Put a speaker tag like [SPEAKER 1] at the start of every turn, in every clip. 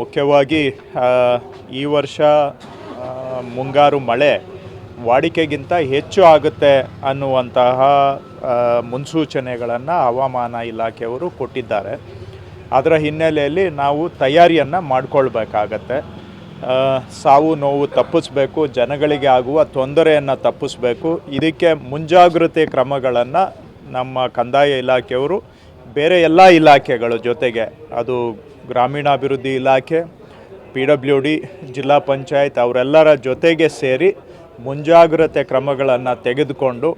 [SPEAKER 1] ಮುಖ್ಯವಾಗಿ ಈ ವರ್ಷ ಮುಂಗಾರು ಮಳೆ ವಾಡಿಕೆಗಿಂತ ಹೆಚ್ಚು ಆಗುತ್ತೆ ಅನ್ನುವಂತಹ ಮುನ್ಸೂಚನೆಗಳನ್ನು ಹವಾಮಾನ ಇಲಾಖೆಯವರು ಕೊಟ್ಟಿದ್ದಾರೆ. ಅದರ ಹಿನ್ನೆಲೆಯಲ್ಲಿ ನಾವು ತಯಾರಿಯನ್ನು ಮಾಡಿಕೊಳ್ಬೇಕಾಗತ್ತೆ. ಸಾವು ನೋವು ತಪ್ಪಿಸ್ಬೇಕು, ಜನಗಳಿಗೆ ಆಗುವ ತೊಂದರೆಯನ್ನು ತಪ್ಪಿಸ್ಬೇಕು. ಇದಕ್ಕೆ ಮುಂಜಾಗ್ರತೆ ಕ್ರಮಗಳನ್ನು ನಮ್ಮ ಕಂದಾಯ ಇಲಾಖೆಯವರು, ಬೇರೆ ಎಲ್ಲ ಇಲಾಖೆಗಳ ಜೊತೆಗೆ ಅದು ಗ್ರಾಮೀಣಾಭಿವೃದ್ಧಿ ಇಲಾಖೆ, ಪಿ ಡಬ್ಲ್ಯೂ ಡಿ, ಜಿಲ್ಲಾ ಪಂಚಾಯತ್ ಅವರೆಲ್ಲರ ಜೊತೆಗೆ ಸೇರಿ ಮುಂಜಾಗ್ರತೆ ಕ್ರಮಗಳನ್ನು ತೆಗೆದುಕೊಂಡು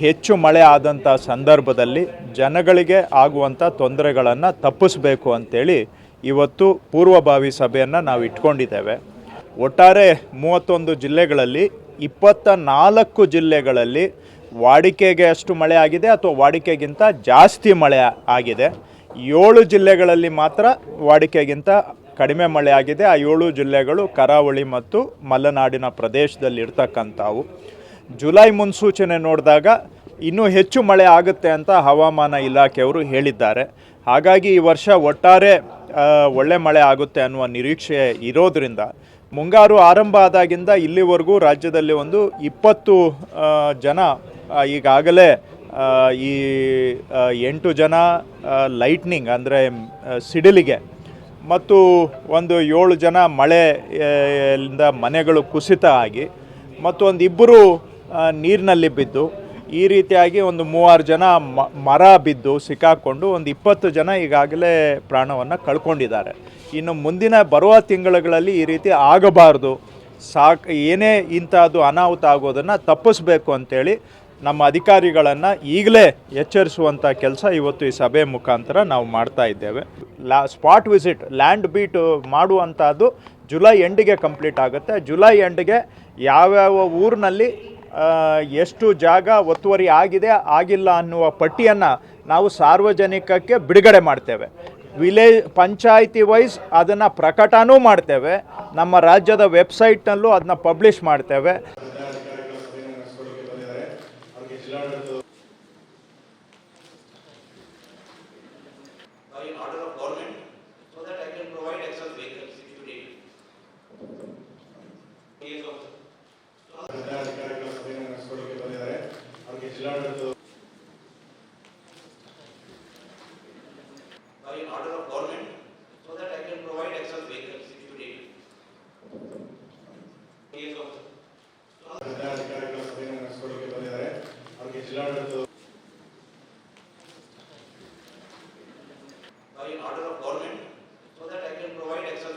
[SPEAKER 1] ಹೆಚ್ಚು ಮಳೆ ಆದಂಥ ಸಂದರ್ಭದಲ್ಲಿ ಜನಗಳಿಗೆ ಆಗುವಂಥ ತೊಂದರೆಗಳನ್ನು ತಪ್ಪಿಸಬೇಕು ಅಂತೇಳಿ ಇವತ್ತು ಪೂರ್ವಭಾವಿ ಸಭೆಯನ್ನು ನಾವು ಇಟ್ಕೊಂಡಿದ್ದೇವೆ. ಒಟ್ಟಾರೆ ಮೂವತ್ತೊಂದು ಜಿಲ್ಲೆಗಳಲ್ಲಿ ಇಪ್ಪತ್ತ ನಾಲ್ಕು ಜಿಲ್ಲೆಗಳಲ್ಲಿ ವಾಡಿಕೆಗೆ ಅಷ್ಟು ಮಳೆ ಆಗಿದೆ ಅಥವಾ ವಾಡಿಕೆಗಿಂತ ಜಾಸ್ತಿ ಮಳೆ ಆಗಿದೆ. ಏಳು ಜಿಲ್ಲೆಗಳಲ್ಲಿ ಮಾತ್ರ ವಾಡಿಕೆಗಿಂತ ಕಡಿಮೆ ಮಳೆ ಆಗಿದೆ. ಆ ಏಳು ಜಿಲ್ಲೆಗಳು ಕರಾವಳಿ ಮತ್ತು ಮಲೆನಾಡಿನ ಪ್ರದೇಶದಲ್ಲಿ ಇರ್ತಕ್ಕಂಥವು. ಜುಲೈ ಮುನ್ಸೂಚನೆ ನೋಡಿದಾಗ ಇನ್ನೂ ಹೆಚ್ಚು ಮಳೆ ಆಗುತ್ತೆ ಅಂತ ಹವಾಮಾನ ಇಲಾಖೆಯವರು ಹೇಳಿದ್ದಾರೆ. ಹಾಗಾಗಿ ಈ ವರ್ಷ ಒಟ್ಟಾರೆ ಒಳ್ಳೆ ಮಳೆ ಆಗುತ್ತೆ ಅನ್ನುವ ನಿರೀಕ್ಷೆ ಇರೋದರಿಂದ ಮುಂಗಾರು ಆರಂಭ ಆದಾಗಿಂದ ಇಲ್ಲಿವರೆಗೂ ರಾಜ್ಯದಲ್ಲಿ ಒಂದು ಇಪ್ಪತ್ತು ಜನ ಈಗಾಗಲೇ ಈ ಎಂಟು ಜನ ಲೈಟ್ನಿಂಗ್ ಅಂದರೆ ಸಿಡಿಲಿಗೆ. ಮತ್ತು ಒಂದು ಏಳು ಜನ ಮಳೆಯಿಂದ ಮನೆಗಳು ಕುಸಿತ ಆಗಿ, ಮತ್ತು ಒಂದು ಇಬ್ಬರು ನೀರಿನಲ್ಲಿ ಬಿದ್ದು, ಈ ರೀತಿಯಾಗಿ ಒಂದು ಮೂವಾರು ಜನ ಮರ ಬಿದ್ದು ಸಿಕ್ಕಾಕ್ಕೊಂಡು ಒಂದು ಇಪ್ಪತ್ತು ಜನ ಈಗಾಗಲೇ ಪ್ರಾಣವನ್ನು ಕಳ್ಕೊಂಡಿದ್ದಾರೆ. ಇನ್ನು ಮುಂದಿನ ಬರುವ ತಿಂಗಳುಗಳಲ್ಲಿ ಈ ರೀತಿ ಆಗಬಾರ್ದು. ಸಾಕು, ಏನೇ ಇಂಥದ್ದು ಅನಾಹುತ ಆಗೋದನ್ನು ತಪ್ಪಿಸ್ಬೇಕು ಅಂತೇಳಿ ನಮ್ಮ ಅಧಿಕಾರಿಗಳನ್ನು ಈಗಲೇ ಎಚ್ಚರಿಸುವಂಥ ಕೆಲಸ ಇವತ್ತು ಈ ಸಭೆ ಮುಖಾಂತರ ನಾವು ಮಾಡ್ತಾ ಇದ್ದೇವೆ. ಲಾ, ಸ್ಪಾಟ್ ವಿಸಿಟ್, ಲ್ಯಾಂಡ್ ಬೀಟ್ ಮಾಡುವಂಥದ್ದು ಜುಲೈ ಎಂಡಿಗೆ ಕಂಪ್ಲೀಟ್ ಆಗುತ್ತೆ. ಜುಲೈ ಎಂಡ್ಗೆ ಯಾವ್ಯಾವ ಊರಿನಲ್ಲಿ ಎಷ್ಟು ಜಾಗ ಒತ್ತುವರಿ ಆಗಿದೆ, ಆಗಿಲ್ಲ ಅನ್ನುವ ಪಟ್ಟಿಯನ್ನು ನಾವು ಸಾರ್ವಜನಿಕಕ್ಕೆ ಬಿಡುಗಡೆ ಮಾಡ್ತೇವೆ. ವಿಲೇಜ್, ಪಂಚಾಯಿತಿ ವೈಸ್ ಅದನ್ನು ಪ್ರಕಟನೂ ಮಾಡ್ತೇವೆ. ನಮ್ಮ ರಾಜ್ಯದ ವೆಬ್ಸೈಟ್ನಲ್ಲೂ ಅದನ್ನ ಪಬ್ಲಿಷ್ ಮಾಡ್ತೇವೆ.
[SPEAKER 2] by order of government so that I can provide excess vehicles if you need. Yes, officer.
[SPEAKER 3] ಅಧಿಕಾರಿಗಳ ಸಭೆಯನ್ನು ನಡೆಸಿಕೊಳ್ಳಿಕ್ಕೆ ಬಂದಿದ್ದಾರೆ ಅವರಿಗೆ ಜಿಲ್ಲಾಡಳಿತ
[SPEAKER 2] By order of government so that I can provide excess vehicles if you need. Yes, officer. By order of government so that I can provide excess